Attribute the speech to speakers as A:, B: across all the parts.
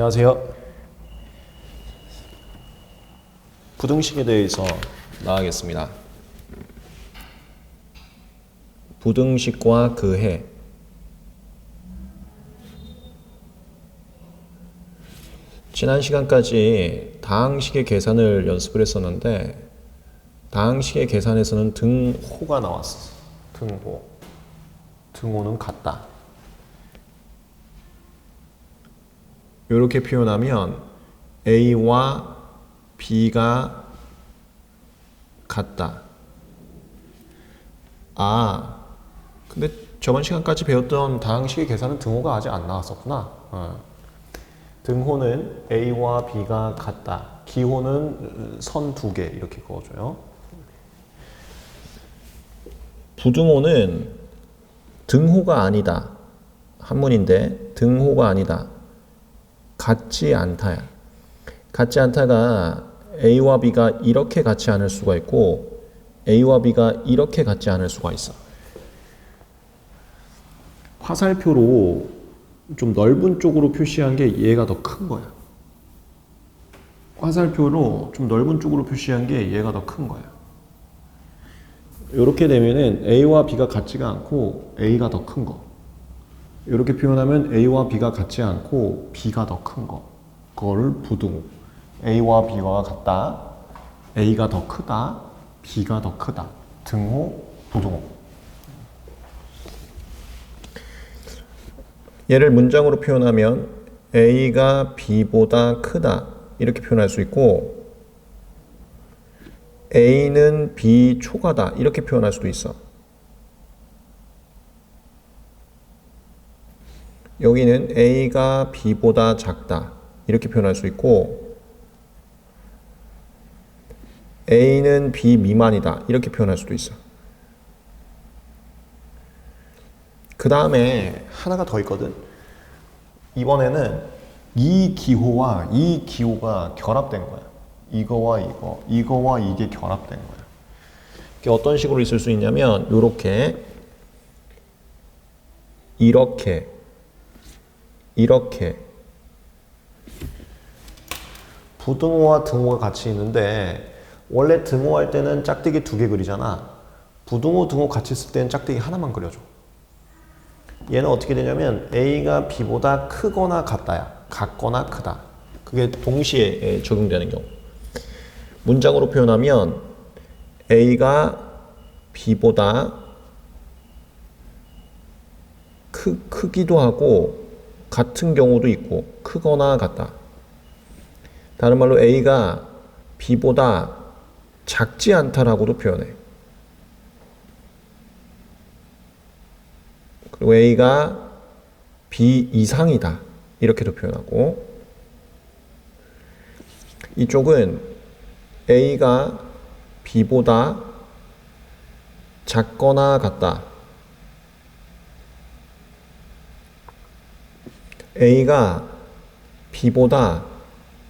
A: 안녕하세요. 부등식에 대해서 나가겠습니다. 부등식과 그해 지난 시간까지 다항식의 계산을 연습을 했었는데 다항식의 계산에서는 등호가 나왔어. 등호. 등호는 같다. 이렇게 표현하면 A와 B가 같다. 아, 근데 저번 시간까지 배웠던 다항식의 계산은 등호가 아직 안 나왔었구나. 어. 등호는 A와 B가 같다. 기호는 선 두 개 이렇게 그어줘요. 부등호는 등호가 아니다. 한문인데 등호가 아니다. 같지 않다야. 같지 않다가 A와 B가 이렇게 같지 않을 수가 있고 A와 B가 이렇게 같지 않을 수가 있어. 화살표로 좀 넓은 쪽으로 표시한 게 얘가 더 큰 거야. 화살표로 좀 넓은 쪽으로 표시한 게 얘가 더 큰 거야. 이렇게 되면은 A와 B가 같지가 않고 A가 더 큰 거. 이렇게 표현하면 A와 B가 같지 않고 B가 더 큰 거. 그거를 부등호. A와 B가 같다. A가 더 크다. B가 더 크다. 등호, 부등호. 얘를 문장으로 표현하면 A가 B보다 크다. 이렇게 표현할 수 있고 A는 B 초과다. 이렇게 표현할 수도 있어. 여기는 A가 B보다 작다. 이렇게 표현할 수 있고 A는 B 미만이다. 이렇게 표현할 수도 있어. 그 다음에 하나가 더 있거든. 이번에는 이 기호와 이 기호가 결합된 거야. 이거와 이거, 이거와 이게 결합된 거야. 이게 어떤 식으로 있을 수 있냐면 이렇게 이렇게 이렇게 부등호와 등호가 같이 있는데 원래 등호 할 때는 짝대기 두 개 그리잖아. 부등호, 등호 같이 있을 때는 짝대기 하나만 그려줘. 얘는 어떻게 되냐면 A가 B보다 크거나 같다야. 같거나 크다. 그게 동시에 적용되는 경우. 문장으로 표현하면 A가 B보다 크, 크기도 하고 같은 경우도 있고 크거나 같다. 다른 말로 A가 B보다 작지 않다라고도 표현해. 그리고 A가 B 이상이다. 이렇게도 표현하고 이쪽은 A가 B보다 작거나 같다. A가 B보다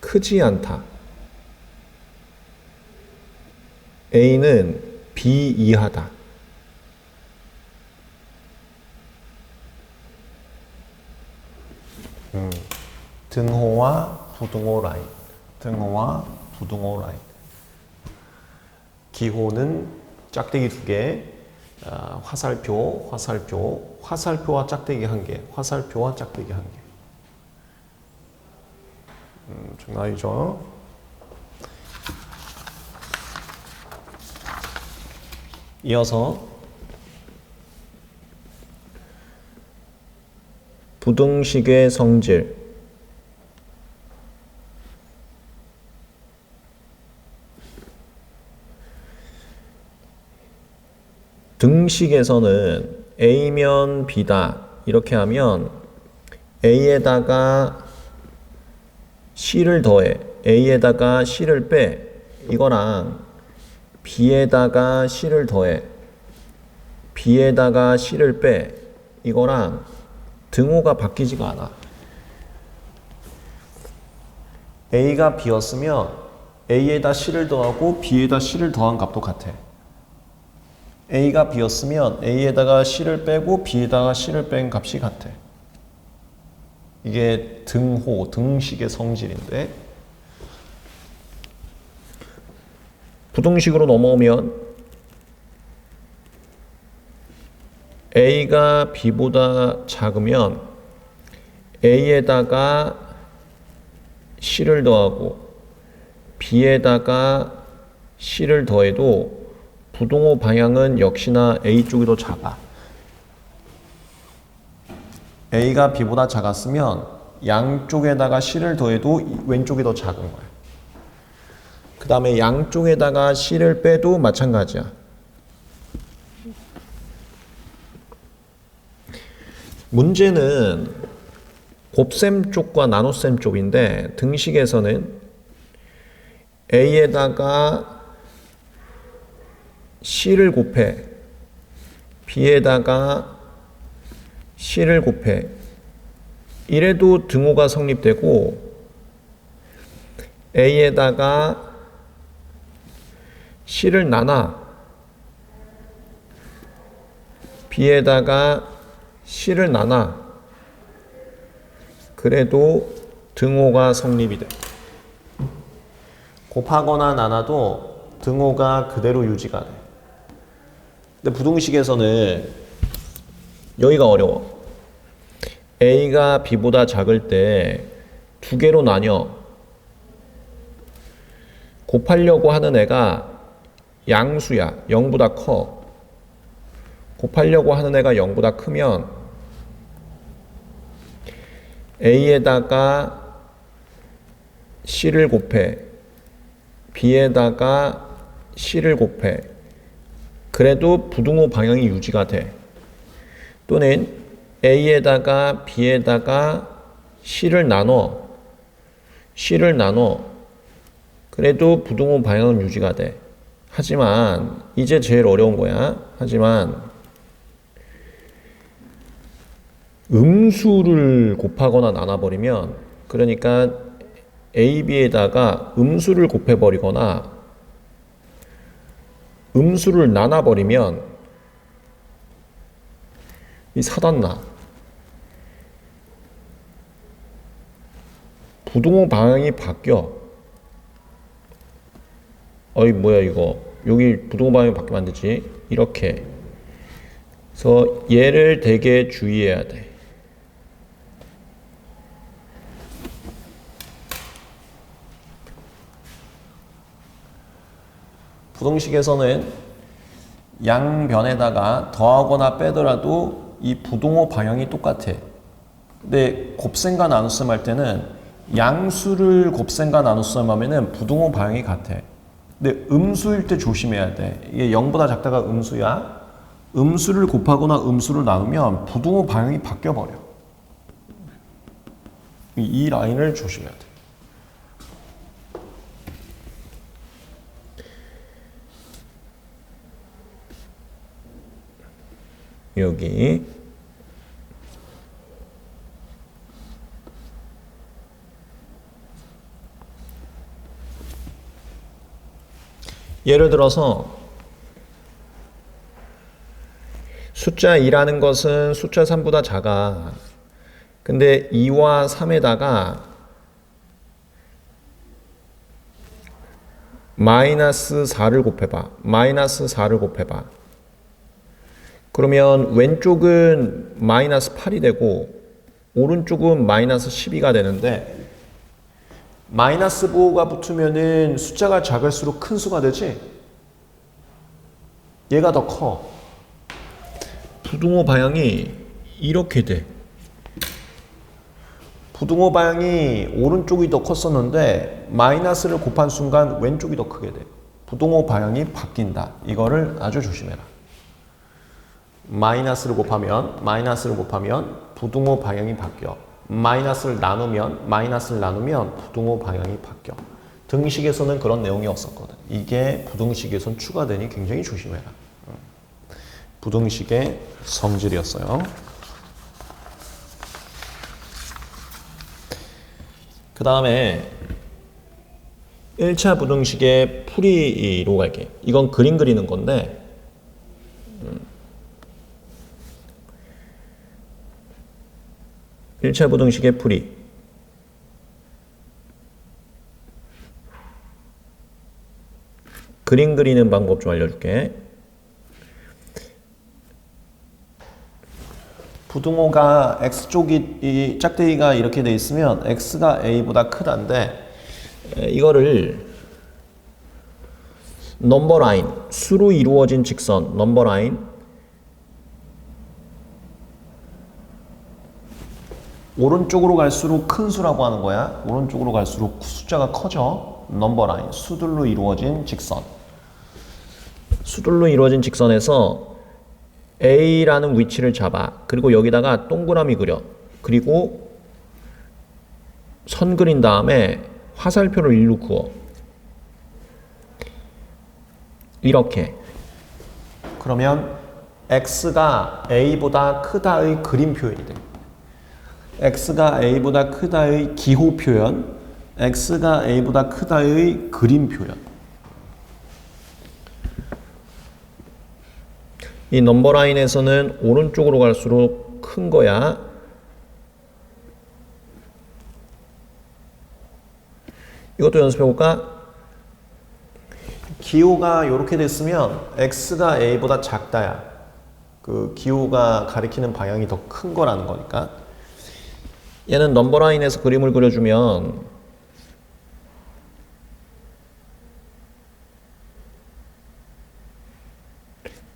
A: 크지 않다. A는 B 이하다. 음, 등호와 부등호 라인. 등호와 부등호 라인. 기호는 짝대기 두 개, 아, 화살표, 화살표, 화살표와 짝대기 한 개, 화살표와 짝대기 한 개. 음, 장난 아니죠? 이어서 부등식의 성질 등식에서는 A면 B다 이렇게 하면 A에다가 C를 더해 A에다가 C를 빼 이거랑 B에다가 C를 더해 B에다가 C를 빼 이거랑 등호가 바뀌지가 않아. A가 B였으면 A에다 C를 더하고 B에다 C를 더한 값도 같아. A가 B였으면 A에다가 C를 빼고 B에다가 C를 뺀 값이 같아. 이게 등호, 등식의 성질인데 부등식으로 넘어오면 a가 b보다 작으면 a에다가 c를 더하고 b에다가 c를 더해도 부동호 방향은 역시나 a 쪽이 더 작아. A가 b보다 작았으면 양쪽에다가 c를 더해도 왼쪽이 더 작은 거야. 그 다음에 양쪽에다가 c를 빼도 마찬가지야. 문제는 곱셈 쪽과 나눗셈 쪽인데 등식에서는 a에다가 c를 곱해 b에다가 c를 곱해 이래도 등호가 성립되고 a에다가 c를 나눠 b에다가 c를 나눠 그래도 등호가 성립이 돼. 곱하거나 나눠도 등호가 그대로 유지가 돼. 근데 부등식에서는 여기가 어려워. a가 b보다 작을 때 두 개로 나뉘어 곱하려고 하는 애가 양수야. 0보다 커. 곱하려고 하는 애가 0보다 크면 a에다가 c를 곱해 b에다가 c를 곱해 그래도 부등호 방향이 유지가 돼. 또는 a에다가 b에다가 c를 나눠 c를 나눠 그래도 부등호 방향은 유지가 돼. 하지만 이제 제일 어려운 거야. 하지만 음수를 곱하거나 나눠버리면 그러니까 a, b에다가 음수를 곱해버리거나 음수를 나눠버리면 이 사단나. 부동호 방향이 바뀌어. 어이 뭐야 이거. 여기 부동호 방향이 바뀌면 안 되지? 이렇게. 그래서 얘를 되게 주의해야 돼. 부등식에서는 양변에다가 더하거나 빼더라도 이 부동호 방향이 똑같아. 근데 곱셈과 나눗셈 할 때는 양수를 곱셈과 나눗셈 하면은 부동호 방향이 같아. 근데 음수일 때 조심해야 돼. 이게 0보다 작다가 음수야. 음수를 곱하거나 음수를 나누면 부동호 방향이 바뀌어 버려. 이 라인을 조심해야 돼. 여기 예를 들어서 숫자 2라는 것은 숫자 3보다 작아. 근데 2와 3에다가 마이너스 4를 곱해봐. 마이너스 4를 곱해봐. 그러면 왼쪽은 마이너스 8이 되고 오른쪽은 마이너스 12가 되는데 마이너스 보호가 붙으면은 숫자가 작을수록 큰 수가 되지? 얘가 더 커. 부등호 방향이 이렇게 돼. 부등호 방향이 오른쪽이 더 컸었는데 마이너스를 곱한 순간 왼쪽이 더 크게 돼. 부등호 방향이 바뀐다. 이거를 아주 조심해라. 마이너스를 곱하면 마이너스를 곱하면 부등호 방향이 바뀌어. 마이너스를 나누면 마이너스를 나누면 부등호 방향이 바뀌어. 등식에서는 그런 내용이 없었거든. 이게 부등식에선 추가되니 굉장히 조심해라. 부등식의 성질이었어요. 그 다음에 1차 부등식의 풀이로 갈게. 이건 그림 그리는 건데
B: 1차 부등식의 풀이 그림 그리는 방법 좀 알려줄게.
A: 부등호가 x쪽이 이 짝대기가 이렇게 돼 있으면 x가 a보다 크다인데
B: 에, 이거를 넘버 라인 수로 이루어진 직선 넘버 라인
A: 오른쪽으로 갈수록 큰 수라고 하는 거야. 오른쪽으로 갈수록 숫자가 커져. 넘버 라인 수들로 이루어진 직선.
B: 수들로 이루어진 직선에서 A라는 위치를 잡아 그리고 여기다가 동그라미 그려 그리고 선 그린 다음에 화살표를 일로 그어 이렇게
A: 그러면 x가 a보다 크다의 그림 표현이 됩니다. X가 a보다 크다의 기호 표현, x가 a보다 크다의 그림 표현.
B: 이 넘버 라인에서는 오른쪽으로 갈수록 큰 거야. 이것도 연습해 볼까?
A: 기호가 이렇게 됐으면 x가 a보다 작다야. 그 기호가 가리키는 방향이 더 큰 거라는 거니까.
B: 얘는 넘버 라인에서 그림을 그려주면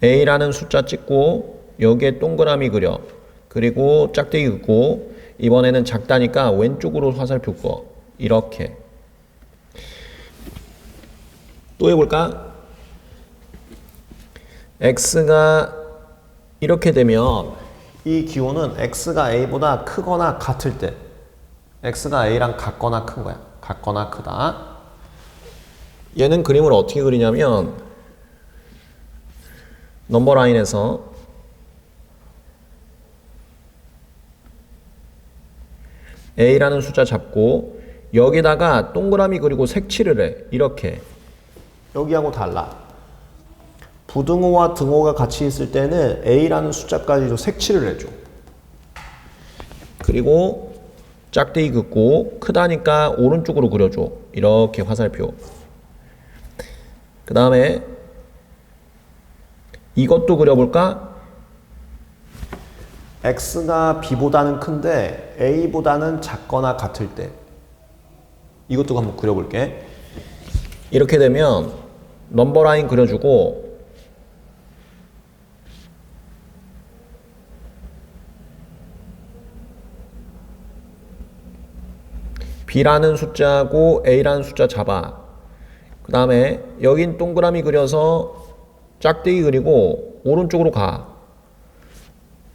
B: A라는 숫자 찍고 여기에 동그라미 그려. 그리고 짝대기 긋고 이번에는 작다니까 왼쪽으로 화살표 꺼 이렇게. 또 해볼까? X가 이렇게 되면
A: 이 기호는 x가 a보다 크거나 같을 때 x가 a랑 같거나 큰 거야. 같거나 크다.
B: 얘는 그림을 어떻게 그리냐면 넘버 라인에서 A라는 숫자 잡고 여기다가 동그라미 그리고 색칠을 해 이렇게
A: 여기하고 달라. 부등호와 등호가 같이 있을 때는 a라는 숫자까지도 색칠을 해줘.
B: 그리고 짝대기 긋고 크다니까 오른쪽으로 그려줘 이렇게 화살표 그 다음에 이것도 그려볼까?
A: x가 b보다는 큰데 a보다는 작거나 같을 때 이것도 한번 그려볼게.
B: 이렇게 되면 넘버 라인 그려주고 B라는 숫자고 A라는 숫자 잡아. 그 다음에 여긴 동그라미 그려서 짝대기 그리고 오른쪽으로 가.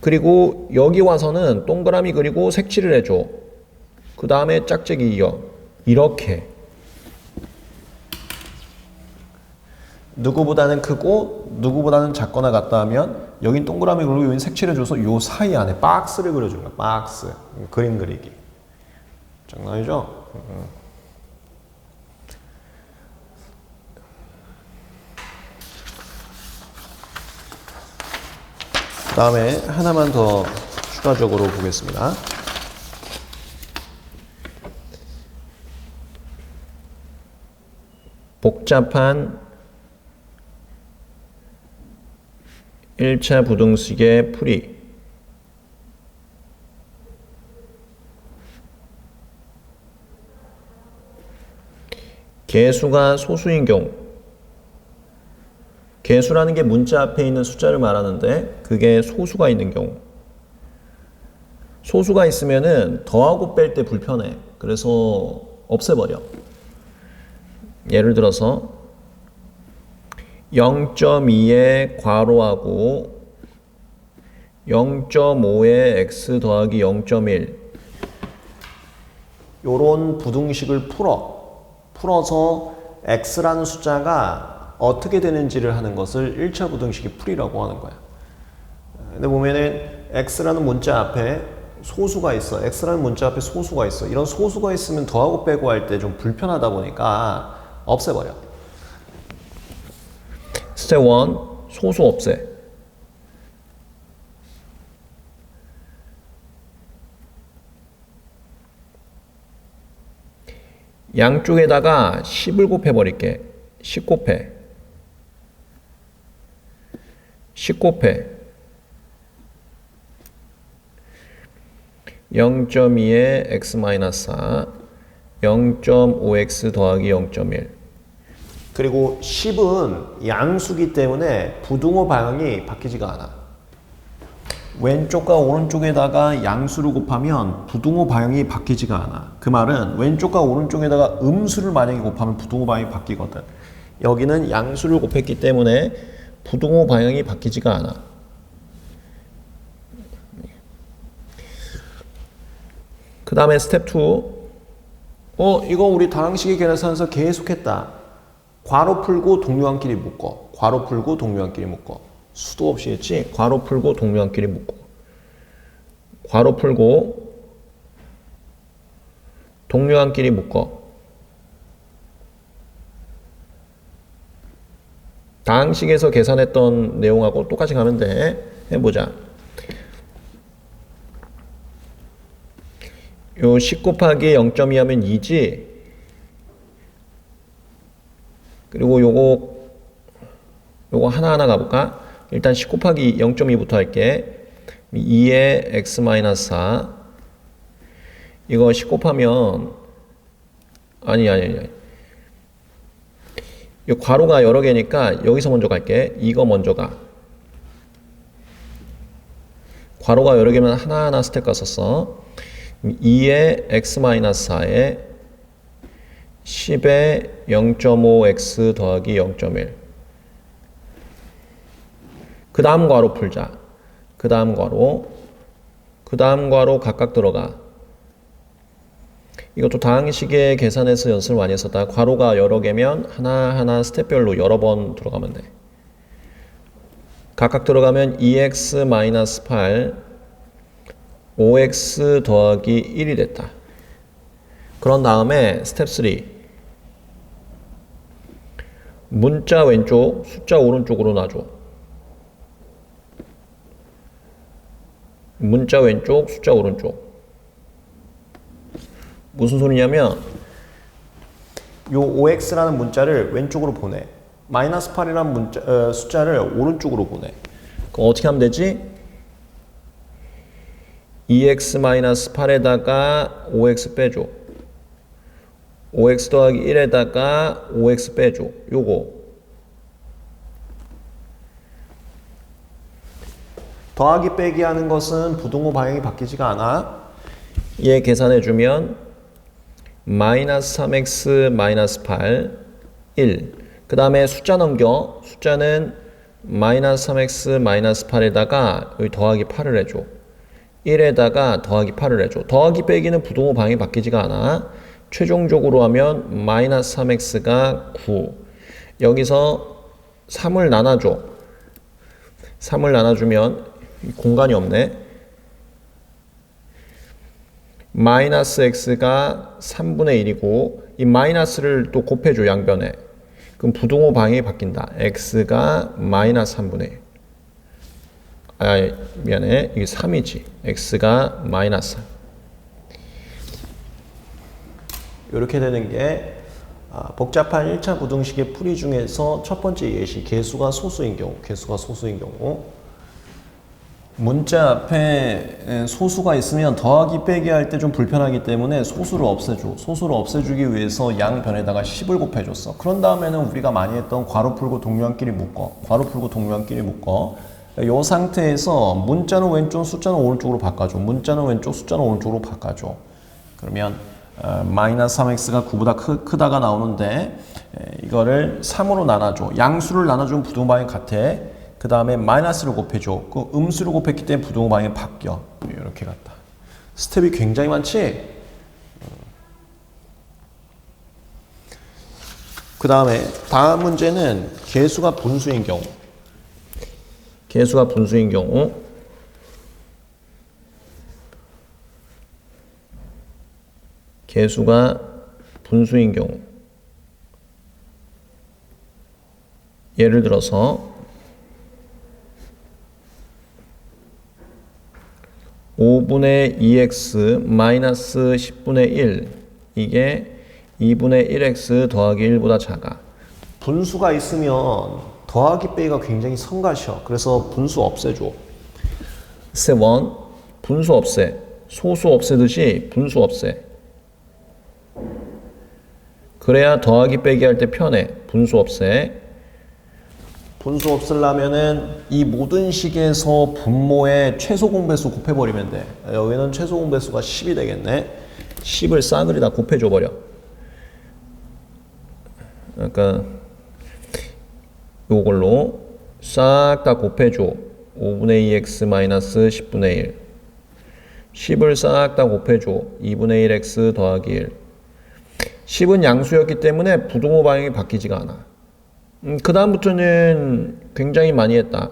B: 그리고 여기 와서는 동그라미 그리고 색칠을 해줘. 그 다음에 짝짝이 이어. 이렇게.
A: 누구보다는 크고 누구보다는 작거나 같다 하면 여긴 동그라미 그리고 여긴 색칠해줘서 요 사이 안에 박스를 그려주는 거야. 박스. 그림 그리기. 장난이죠? 음. 다음에 하나만 더 추가적으로 보겠습니다.
B: 복잡한 1차 부등식의 풀이 개수가 소수인 경우 개수라는 게 문자 앞에 있는 숫자를 말하는데 그게 소수가 있는 경우 소수가 있으면은 더하고 뺄 때 불편해 그래서 없애버려 예를 들어서 0.2에 괄호하고 0.5에 x 더하기 0.1
A: 요런 부등식을 풀어. 풀어서 x라는 숫자가 어떻게 되는지를 하는 것을 1차 부등식의 풀이라고 하는 거야. 근데 보면은 x라는 문자 앞에 소수가 있어. x라는 문자 앞에 소수가 있어. 이런 소수가 있으면 더하고 빼고 할 때 좀 불편하다 보니까 없애버려.
B: 스텝 1 소수 없애 양쪽에다가 10을 곱해 버릴게. 10 곱해. 10 곱해. 0.2에 x-4, 0.5x 더하기 0.1.
A: 그리고 10은 양수기 때문에 부등호 방향이 바뀌지가 않아. 왼쪽과 오른쪽에다가 양수를 곱하면 부등호 방향이 바뀌지가 않아. 그 말은 왼쪽과 오른쪽에다가 음수를 만약에 곱하면 부등호 방향이 바뀌거든.
B: 여기는 양수를 곱했기 때문에 부등호 방향이 바뀌지가 않아. 그 다음에 스텝 2.
A: 어, 이거 우리 다항식의 계산에서 계속했다. 괄호 풀고 동료한끼리 묶어. 괄호 풀고 동료한끼리 묶어. 수도 없이 했지?
B: 괄호 풀고 동료한끼리 묶고. 괄호 풀고 동료한끼리 묶어. 다항식에서 계산했던 내용하고 똑같이 돼. 해보자. 요 10 곱하기 0.2 하면 2지. 그리고 요거 요거 하나하나 가볼까? 일단 10 곱하기 0.2부터 할게. 2에 x-4 이거 10 곱하면 아니 아니 아니 이 괄호가 여러 개니까 여기서 먼저 갈게. 이거 먼저 가. 괄호가 여러 개면 하나하나 스텝 갔었어. 2에 x-4에 10에 0.5x 더하기 0.1. 그 다음 괄호 풀자. 그 다음 괄호. 그 다음 괄호 각각 들어가. 이것도 다항식의 계산에서 연습을 많이 했었다. 괄호가 여러 개면 하나하나 스텝별로 여러 번 들어가면 돼. 각각 들어가면 2x-8 5x 더하기 1이 됐다. 그런 다음에 스텝 3 문자 왼쪽, 숫자 오른쪽으로 놔줘. 문자 왼쪽, 숫자 오른쪽. 무슨 소리냐면
A: 요 5x라는 문자를 왼쪽으로 보내. 마이너스 8이라는 문자, 어, 숫자를 오른쪽으로 보내.
B: 그럼 어떻게 하면 되지? 2x-8에다가 5x 빼줘. 5x 더하기 1에다가 5x 빼줘. 요거.
A: 더하기 빼기 하는 것은 부등호 방향이 바뀌지가 않아.
B: 얘 계산해 주면 마이너스 3x 마이너스 8 1. 그 다음에 숫자 넘겨. 숫자는 마이너스 3x 마이너스 8에다가 여기 더하기 8을 해줘. 1에다가 더하기 8을 해줘. 더하기 빼기는 부동호 방향이 바뀌지가 않아. 최종적으로 하면 마이너스 3x가 9. 여기서 3을 나눠줘. 3을 나눠주면 공간이 없네. 마이너스 x가 3분의 1이고 이 마이너스를 또 곱해줘 양변에. 그럼 부동호 방향이 바뀐다. x가 마이너스 3분의 1. 아 미안해 이게 3이지 x가 마이너스 3
A: 이렇게 되는 게 아, 복잡한 1차 부등식의 풀이 중에서 첫 번째 예시 개수가 소수인 경우 개수가 소수인 경우 문자 앞에 에, 소수가 있으면 더하기 빼기 할 때 좀 불편하기 때문에 소수를 없애줘. 소수를 없애주기 위해서 양변에다가 10을 곱해줬어. 그런 다음에는 우리가 많이 했던 괄호 풀고 동료한끼리 묶어. 괄호 풀고 동료한끼리 묶어. 이 상태에서 문자는 왼쪽 숫자는 오른쪽으로 바꿔줘. 문자는 왼쪽 숫자는 오른쪽으로 바꿔줘. 그러면 어, 마이너스 3x가 9보다 크, 크다가 나오는데 에, 이거를 3으로 나눠줘. 양수를 나눠주면 부등호방이 같아 그 다음에 마이너스를 곱해줘 그 음수를 곱했기 때문에 부등호방이 바뀌어. 이렇게 같다. 스텝이 굉장히 많지? 그 다음에 다음 문제는 개수가 분수인 경우.
B: 개수가 분수인 경우. 개수가 분수인 경우. 예를 들어서 5분의 2x 마이너스 10분의 1 이게 2분의 1x 더하기 1보다 작아.
A: 분수가 있으면 더하기 빼기가 굉장히 성가셔. 그래서 분수 없애줘.
B: 1. 분수 없애. 소수 없애듯이 분수 없애. 그래야 더하기 빼기 할 때 편해. 분수 없애.
A: 분수 없애려면은 이 모든 식에서 분모의 최소 공배수 곱해버리면 돼. 여기는 최소 공배수가 10이 되겠네.
B: 10을 싸그리 다 곱해줘 버려. 그러니까 요걸로 싹 다 곱해줘. 5분의 2x 마이너스 10분의 1. 10을 싹 다 곱해줘. 2분의 1x 더하기 1. 10은 양수였기 때문에 부동호 방향이 바뀌지가 않아. 음, 그 다음부터는 굉장히 많이 했다.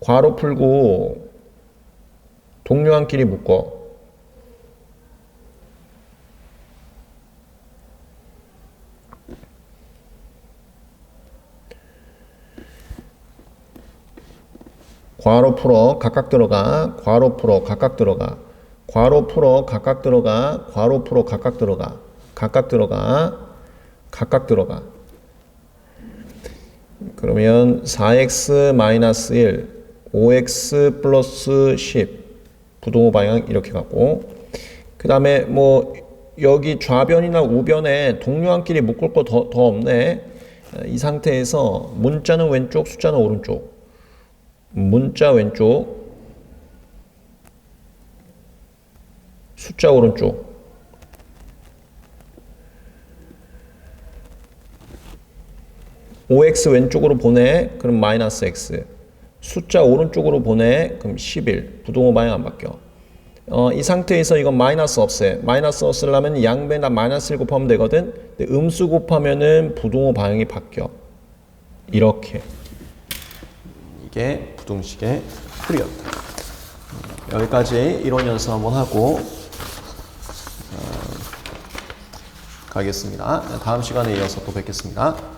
B: 괄호 풀고 동료한끼리 묶어. 괄호 풀어 각각 들어가. 괄호 풀어 각각 들어가. 괄호 풀어 각각 들어가. 괄호 풀어 각각 들어가. 각각 들어가. 각각 들어가 그러면 4x 마이너스 1 5x 플러스 10 부동호 방향 이렇게 갖고 그 다음에 뭐 여기 좌변이나 우변에 동료한끼리 묶을 거 더 더 없네 이 상태에서 문자는 왼쪽 숫자는 오른쪽 문자 왼쪽, 숫자 오른쪽. (5x) 왼쪽으로 보내 그럼 마이너스 x. 숫자 오른쪽으로 보내 그럼 11 부동호 방향 안 바뀌어. 어, 이 상태에서 이건 마이너스 없애. 마이너스 없애려면 양변에다 마이너스 1 곱하면 되거든. 근데 음수 곱하면은 부동호 방향이 바뀌어. 이렇게.
A: 이게 부등식의 풀이었다. 여기까지 이론 연습 한번 하고 어, 가겠습니다. 다음 시간에 이어서 또 뵙겠습니다.